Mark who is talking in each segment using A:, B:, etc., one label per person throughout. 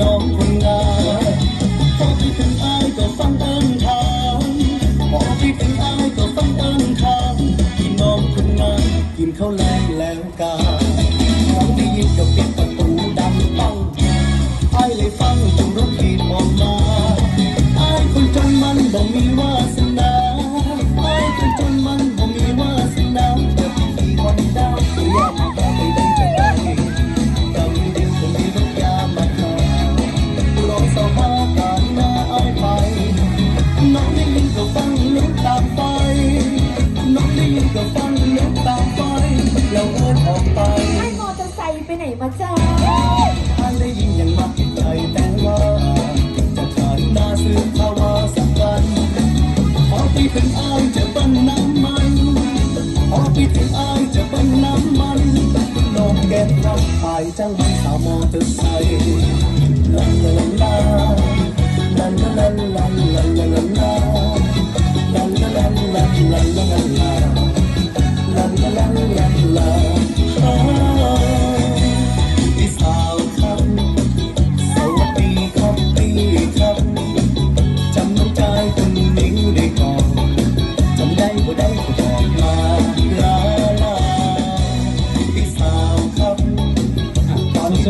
A: น้องคนงามพอไปห้เป็นอาก็ฟังเอิ้นทางพอไปห้เป็นอาก็ฟังเอิ้นทางพี่น้องคนงามกินข้าวแรงแล้วกัน
B: ไหนมาจ้า
A: ท่านได้ยินอย่างมากใจแต่ว่าจะขาดนาซื้อภาวะสักวันพอที่ถึงอ้ายจะเป็นน้ำมันพอที่ถึงอ้ายจะเป็นน้ำมันน้องแก้มรับไยจังสาวมอเตอร์ไซค์ลันลันลาลันลันลันลันลันลันลันลันลันลัน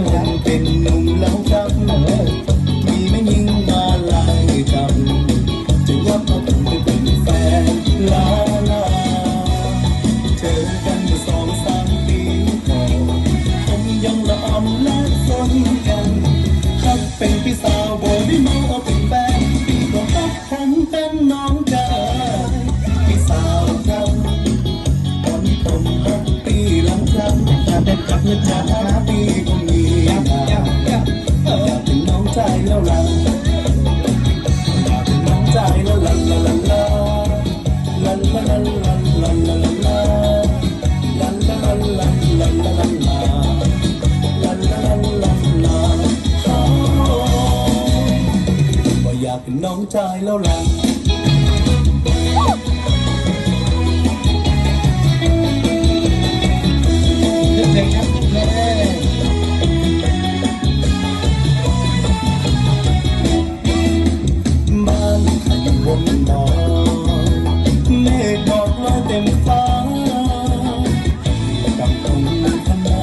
C: ตอน
A: เป็นหนุ่มแล้วครับมีแม่ยิงมาไล่จับจะยอมเอาผมไปเป็นแฟนลาลาเจอกันมื่อสองสามปีก่อนผมยังละอ่อนและสนกันครับเป็นพี่สาวโบยไม่มาเอาเป็นแฟนพี่ก็รักผมเป็นน้องชายพี่สาวครับตอนนี้ผมรักพี่หลังครับ
C: อยากเป็นกับเพื่อนจาก
A: พี่คนนี้ อยากเป็นน้องใจแล้วล่ะ
C: เพลงครับขึ้นเพลง
A: บ้านขันบนดอยเมฆหมอกลอยเต็มฟ้ากับตรงขน้า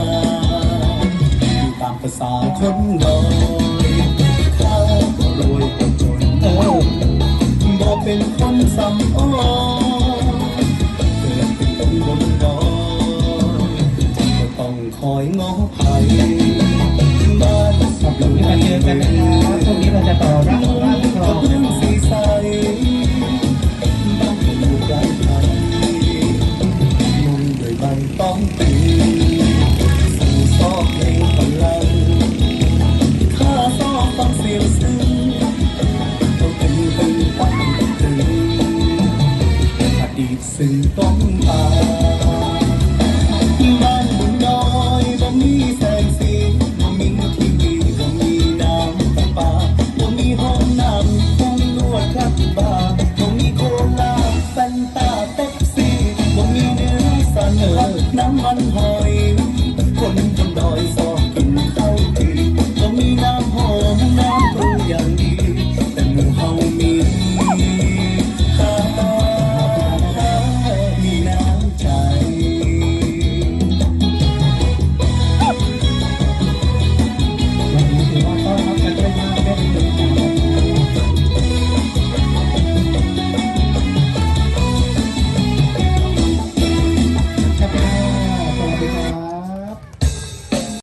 A: อยู่ตามภาษาคน สอต้องบคอยง้อไผ่บ้านสับหลงที่มาเจอกันนะครับช่วงนี้เรา
C: จะต่อรักของบ้านครอ
A: ง ต้ายบ้านบนดอยบ่มีแสงสีบ่มีทีวีบ่มีน้ำปาบ่มีห้องน้ำบ่มีนวดครับบาร์บ่มีโคลาแฟนตาเป๊ปซี่บ่มีเนื้อเสนน้ำมันหอย